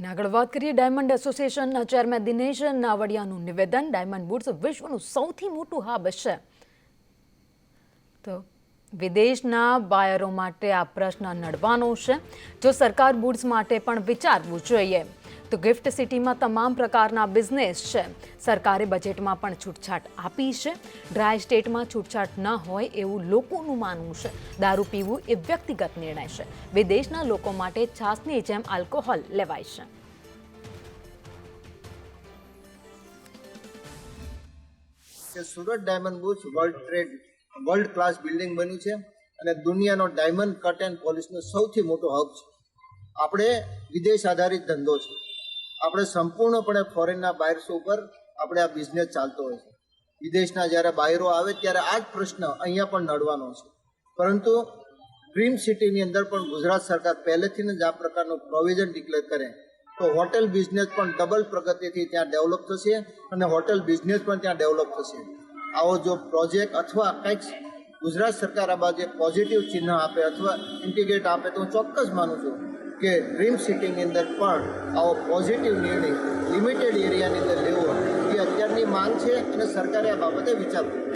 અને આગળ વાત કરીએ ડાયમંડ એસોસિએશનના ચેરમેન દિનેશ નાવડિયાનું નિવેદન. ડાયમંડ બુટ્સ વિશ્વનું સૌથી મોટું હબ છે. તો વિદેશના બાયરો માટે આ પ્રશ્ન નડવાનો છે. જો સરકાર બુટ્સ માટે પણ વિચારવું જોઈએ તો ગિફ્ટ સિટીમાં તમામ પ્રકારના બિઝનેસ છે. સરકારે બજેટમાં પણ છૂટછાટ આપી છે. ડ્રાય સ્ટેટમાં છૂટછાટ ન હોય એવું લોકોનું માનવું છે. દારૂ પીવું એ વ્યક્તિગત નિર્ણય છે. વિદેશના લોકો માટે છાસની જેમ આલ્કોહોલ લેવાય છે. કે Surat diamond bourse world trade, world class building બન્યું છે અને દુનિયાનો ડાયમંડ કટ એન્ડ પોલિશનો સૌથી મોટો હબ છે. આપણે વિદેશ આધારિત ધંધો છે. આપણે સંપૂર્ણપણે ફોરેનના બાયર્સો ઉપર આપણે આ બિઝનેસ ચાલતો હોય છે. વિદેશના જ્યારે બાયરો આવે ત્યારે આ જ પ્રશ્ન અહીંયા પણ નડવાનો છે. પરંતુ ડ્રીમ સિટીની અંદર પણ ગુજરાત સરકાર પહેલેથી જ આ પ્રકારનું પ્રોવિઝન ડિક્લેર કરે. તો હોટેલ બિઝનેસ પણ ડબલ પ્રગતિથી ત્યાં ડેવલપ થશે અને હોટેલ બિઝનેસ પણ ત્યાં ડેવલપ થશે. આવો જો પ્રોજેક્ટ અથવા કંઈક ગુજરાત સરકાર આ બાજુ પોઝિટિવ ચિહ્ન આપે અથવા ઇન્ટિગ્રેટ આપે તો હું ચોક્કસ માનું છું કે ડ્રીમ સિટીની અંદર પણ આવો પોઝિટિવ નિર્ણય લિમિટેડ એરિયાની અંદર લેવો એ અત્યારની માંગ છે અને સરકારે આ બાબતે વિચારવું